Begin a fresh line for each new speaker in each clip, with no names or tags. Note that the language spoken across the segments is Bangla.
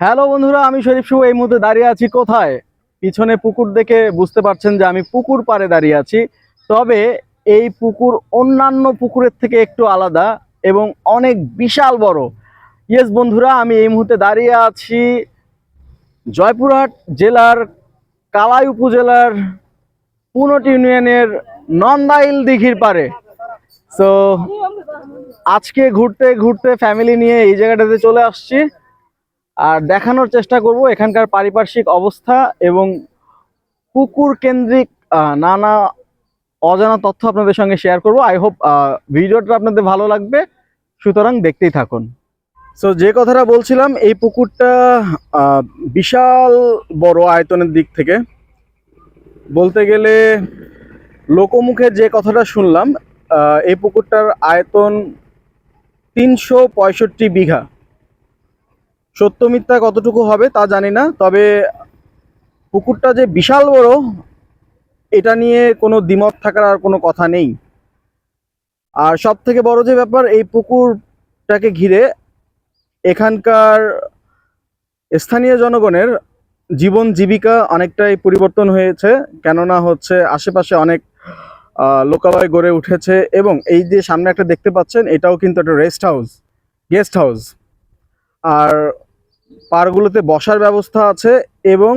হ্যালো বন্ধুরা, আমি শরীফ শুভ। এই মুহূর্তে দাঁড়িয়ে আছি কোথায়? পিছনে পুকুর দেখে বুঝতে পারছেন যে আমি পুকুর পারে দাঁড়িয়ে আছি। তবে এই পুকুর অন্যান্য পুকুরের থেকে একটু আলাদা এবং অনেক বিশাল বড়। ইয়েস বন্ধুরা, আমি এই মুহূর্তে দাঁড়িয়ে আছি জয়পুরহাট জেলার কালাই উপজেলার পুনট ইউনিয়নের নন্দাইল দিঘির পাড়ে। সো আজকে ঘুরতে ঘুরতে ফ্যামিলি নিয়ে এই জায়গাটাতে চলে আসছি। আর দেখানোর চেষ্টা করব এখানকার পারিপার্শ্বিক অবস্থা এবং পুকুর কেন্দ্রিক নানা অজানা তথ্য আপনাদের সঙ্গে শেয়ার করব। আই হোপ ভিডিওটা আপনাদের ভালো লাগবে। সুতরাং দেখতেই থাকুন। সো যে কথাটা বলছিলাম, এই পুকুরটা বিশাল বড় আয়তনের দিক থেকে। বলতে গেলে লোকমুখে যে কথাটা শুনলাম এই পুকুরটার আয়তন তিনশো পঁয়ষট্টি বিঘা। সত্য মিথ্যা কতটুকু হবে তা জানি না, তবে পুকুরটা যে বিশাল বড়, এটা নিয়ে কোনো দ্বিমত থাকার আর কোনো কথা নেই। আর সব থেকে বড় যে ব্যাপার, এই পুকুরটাকে ঘিরে এখানকার স্থানীয় জনগণের জীবন জীবিকা অনেকটাই পরিবর্তন হয়েছে, কেননা হচ্ছে আশেপাশে অনেক লোকালয় গড়ে উঠেছে এবং এই যে সামনে একটা দেখতে পাচ্ছেন, এটাও কিন্তু একটা রেস্ট হাউস গেস্ট হাউস আর পারগুলোতে বসার ব্যবস্থা আছে এবং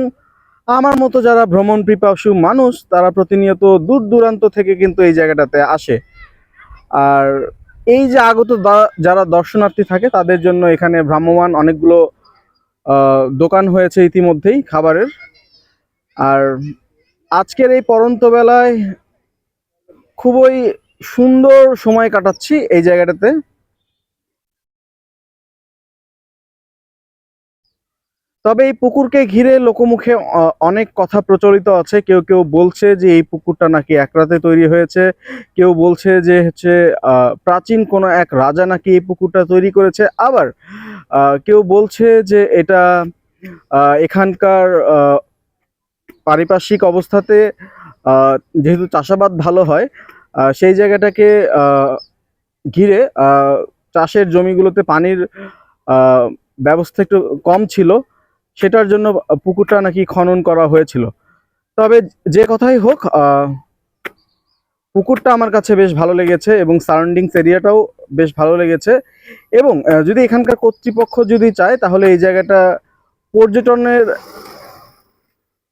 আমার মতো যারা ভ্রমণ পিপাসু মানুষ, তারা প্রতিনিয়ত দূর দূরান্ত থেকে কিন্তু এই জায়গাটাতে আসে। আর এই যে আগত যারা দর্শনার্থী থাকে, তাদের জন্য এখানে ভ্রাম্যমান অনেকগুলো দোকান হয়েছে ইতিমধ্যেই খাবারের। আর আজকের এই পরন্ত বেলায় খুবই সুন্দর সময় কাটাচ্ছি এই জায়গাটাতে। তবে এই পুকুরকে ঘিরে লোকমুখে অনেক কথা প্রচলিত আছে। কেউ কেউ বলছে যে এই পুকুরটা নাকি এক রাতে তৈরি হয়েছে। কেউ বলছে যে হচ্ছে প্রাচীন কোনো এক রাজা নাকি এই পুকুরটা তৈরি করেছে। আবার কেউ বলছে যে এটা এখানকার পারিপার্শ্বিক অবস্থাতে যেহেতু চাষাবাদ ভালো হয় সেই জায়গাটাকে ঘিরে চাষের জমিগুলোতে পানির ব্যবস্থা একটু কম ছিল। সেটার জন্য পুকুরটা নাকি খনন করা হয়েছিল। তবে যে কথাই হোক পুকুরটা আমার কাছে বেশ ভালো লেগেছে এবং সারাউন্ডিংস এরিয়াটাও বেশ ভালো লেগেছে। এবং যদি এখানকার কর্তৃপক্ষ যদি চায়, তাহলে এই জায়গাটা পর্যটনের,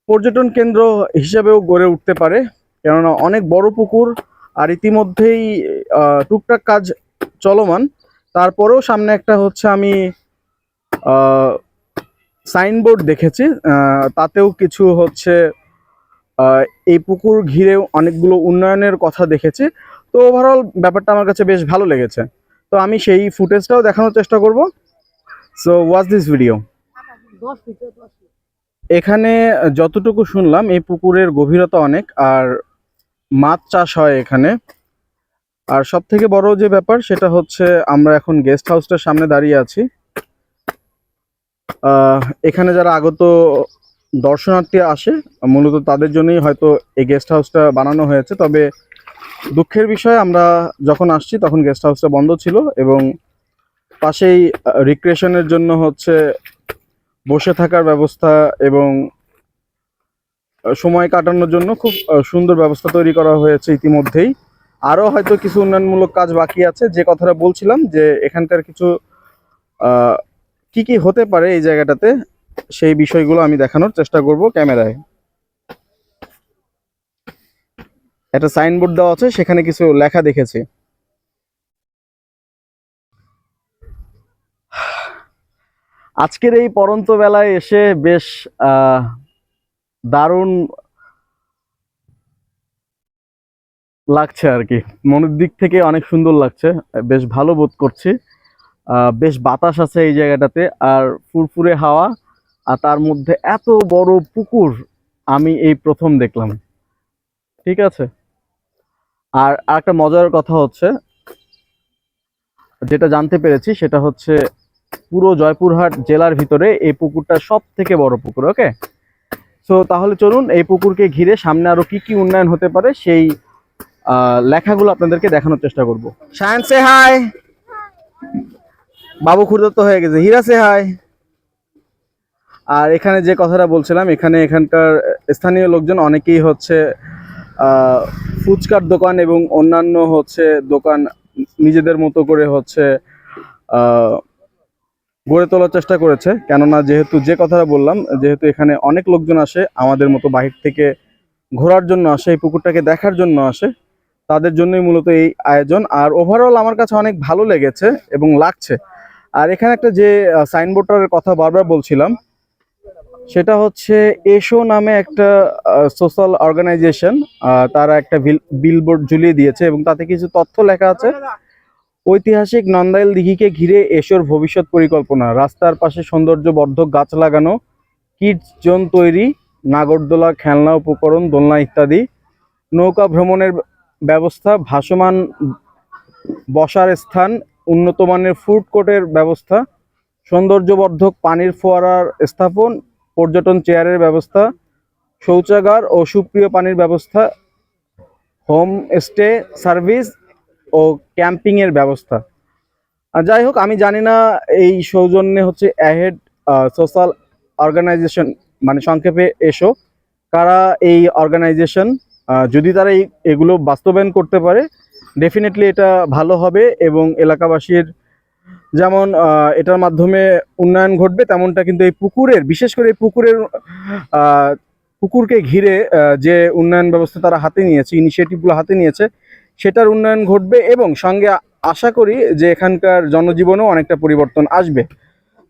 পর্যটন কেন্দ্র হিসাবেও গড়ে উঠতে পারে। কেননা অনেক বড় পুকুর আর ইতিমধ্যেই টুকটাক কাজ চলমান। তারপরেও সামনে একটা হচ্ছে আমি সাইনবোর্ড দেখেছি তাতেও কিছু হচ্ছে এই পুকুর ঘিরে অনেকগুলো উন্নয়নের কথা দেখেছি। তো ওভারঅল ব্যাপারটা আমার কাছে বেশ ভালো লেগেছে। তো আমি সেই ফুটেজটাও দেখানোর চেষ্টা করব। সো ওয়াচ দিস ভিডিও এখানে যতটুকু শুনলাম, এই পুকুরের গভীরতা অনেক, আর মাছ চাষ হয় এখানে। আর সব থেকে বড় যে ব্যাপার, সেটা হচ্ছে আমরা এখন গেস্ট হাউসটার সামনে দাঁড়িয়ে আছি। এখানে যারা আগত দর্শনার্থী আসে, মূলত তাদের জন্যই হয়তো এই গেস্ট হাউসটা বানানো হয়েছে। তবে দুঃখের বিষয়, আমরা যখন আসছি, তখন গেস্ট হাউসটা বন্ধ ছিল এবং পাশেই রিক্রিয়েশনের জন্য হচ্ছে বসে থাকার ব্যবস্থা এবং সময় কাটানোর জন্য খুব সুন্দর ব্যবস্থা তৈরি করা হয়েছে ইতিমধ্যেই। আরও হয়তো কিছু উন্নয়নমূলক কাজ বাকি আছে। যে কথাটা বলছিলাম যে, এখানকার কিছু কি কি হতে পারে এই জায়গাটাতে, সেই বিষয়গুলো আমি দেখানোর চেষ্টা করব ক্যামেরায়। একটা সাইনবোর্ড দেওয়া আছে, সেখানে কিছু লেখা দেখেছি। আজকের এই পরন্ত বেলায় এসে বেশ দারুণ লাগছে আর কি। মনের দিক থেকে অনেক সুন্দর লাগছে, বেশ ভালো বোধ করছি। বেশ বাতাস আছে এই জায়গাটাতে আর ফুরফুরে হাওয়া আর তার মধ্যে এত বড় পুকুর আমি এই প্রথম দেখলাম। ঠিক আছে? আর একটা মজার কথা হচ্ছে, যেটা জানতে পেরেছি সেটা হচ্ছে পুরো জয়পুরহাট জেলার ভিতরে এই পুকুরটা সব থেকে বড় পুকুর, ওকে? সো তাহলে চলুন এই পুকুরকে ঘিরে সামনে আরও কি কি উন্নয়ন হতে পারে সেই লেখাগুলো আপনাদেরকে দেখানোর চেষ্টা করব। সায়েন্স হাই বাবু খুরদত্ত হয়ে গেছে। হীরা সে হাই আর এখানে যে কথাটা বলছিলাম, এখানে এখানকার স্থানীয় লোকজন অনেকেই হচ্ছে ফুচকার দোকান এবং অন্যান্য হচ্ছে দোকান নিজেদের মতো করে হচ্ছে গড়ে তোলার চেষ্টা করেছে। কেননা যেহেতু যে কথাটা বললাম, যেহেতু এখানে অনেক লোকজন আসে, আমাদের মতো বাহির থেকে ঘোরার জন্য আসে, এই পুকুরটাকে দেখার জন্য আসে, তাদের জন্যই মূলত এই আয়োজন। আর ওভারঅল আমার কাছে অনেক ভালো লেগেছে এবং লাগছে। আর এখানে একটা যে সাইনবোর্ডটার কথা বারবার বলছিলাম, সেটা হচ্ছে এসো নামে একটা সোশ্যাল অর্গানাইজেশন তারা একটা বিলবোর্ড ঝুলিয়ে দিয়েছে এবং তাতে কিছু তথ্য লেখা আছে। ঐতিহাসিক নন্দাইল দিঘিকে ঘিরে এসোর ভবিষ্যৎ পরিকল্পনা, রাস্তার পাশে সৌন্দর্যবর্ধক গাছ লাগানো, কিডস জোন তৈরি, নাগরদোলা খেলনা উপকরণ, দোলনা ইত্যাদি, নৌকা ভ্রমণের ব্যবস্থা, ভাসমান বসার স্থান উন্নত মানের ফুড কোর্টের ব্যবস্থা, সৌন্দর্যবর্ধক পানির ফোয়ারার স্থাপন, পর্যটন চেয়ারের ব্যবস্থা, শৌচাগার ও সুপ্রিয় পানির ব্যবস্থা হোম স্টে সার্ভিস ও ক্যাম্পিংয়ের ব্যবস্থা। যাই হোক, আমি জানি না এই সৌজন্যে হচ্ছে অ্যাহেড সোশ্যাল অর্গানাইজেশন মানে সংক্ষেপে এসো, কারা এই অর্গানাইজেশন যদি তারা এগুলো বাস্তবায়ন করতে পারে ডেফিনেটলি এটা ভালো হবে এবং এলাকাবাসীর যেমন এটার মাধ্যমে উন্নয়ন ঘটবে, তেমনটা কিন্তু এই পুকুরের, বিশেষ করে এই পুকুরের পুকুরকে ঘিরে যে উন্নয়ন ব্যবস্থা তারা হাতে নিয়েছে ইনিশিয়েটিভগুলো হাতে নিয়েছে, সেটার উন্নয়ন ঘটবে এবং সঙ্গে আশা করি যে এখানকার জনজীবনেও অনেকটা পরিবর্তন আসবে।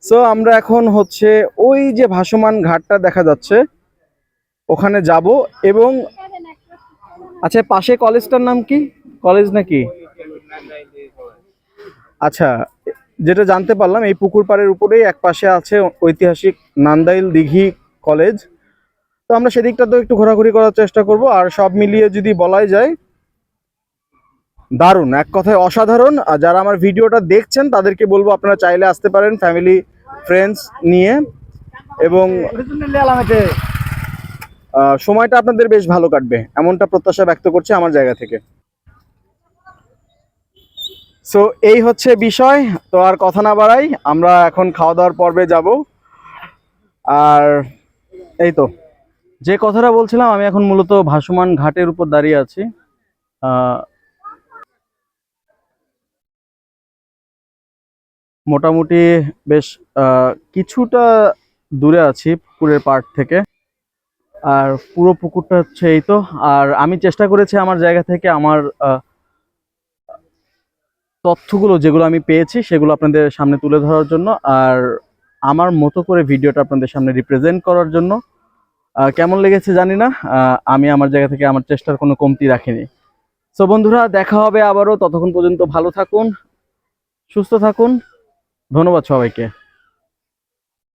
সো আমরা এখন হচ্ছে ওই যে ভাসমান ঘাটটা দেখা যাচ্ছে, ওখানে যাব এবং আচ্ছা পাশে কলেজটার নাম কি? কলেজ নাকি? আচ্ছা যেটা জানতে পারলাম, এই পুকুর পাড়ের উপরেই এক পাশে আছে ঐতিহাসিক নান্দাইল দিঘি কলেজ। তো আমরা সেদিকটাতেও একটু ঘোরাঘুরি করার চেষ্টা করব, আর সব মিলিয়ে যদি বলাই যায়, দারুণ। এক কথায় অসাধারণ। আর যারা আমার ভিডিওটা দেখছেন, তাদেরকে বলব আপনারা চাইলে আসতে পারেন ফ্যামিলি ফ্রেন্ডস নিয়ে। এবং সময়টা আপনাদের বেশ ভালো কাটবে। এমনটা প্রত্যাশা ব্যক্ত করছে আমার জায়গা থেকে। সো এই হচ্ছে বিষয়। তো আর কথা না বাড়াই, আমরা এখন খাওয়া দাওয়ার পর্বে যাব। আর এই তো। যে কথাটা বলছিলাম, আমি এখন মূলত ভাসমান ঘাটের উপর দাঁড়িয়ে আছি। মোটামুটি বেশ কিছুটা দূরে আছি পুকুরের পাড় থেকে। আর পুরো পুকুরটা হচ্ছে এই তো। আর আমি চেষ্টা করেছি আমার জায়গা থেকে আমার তথ্যগুলো যেগুলো আমি পেয়েছি সেগুলো আপনাদের সামনে তুলে ধরার জন্য আর আমার মতো করে ভিডিওটা আপনাদের সামনে রিপ্রেজেন্ট করার জন্য। কেমন লেগেছে জানি না আমি আমার জায়গা থেকে আমার চেষ্টার কোনো কমতি রাখিনি। সো বন্ধুরা, দেখা হবে আবারও। ততক্ষণ পর্যন্ত ভালো থাকুন, সুস্থ থাকুন। ধন্যবাদ সবাইকে।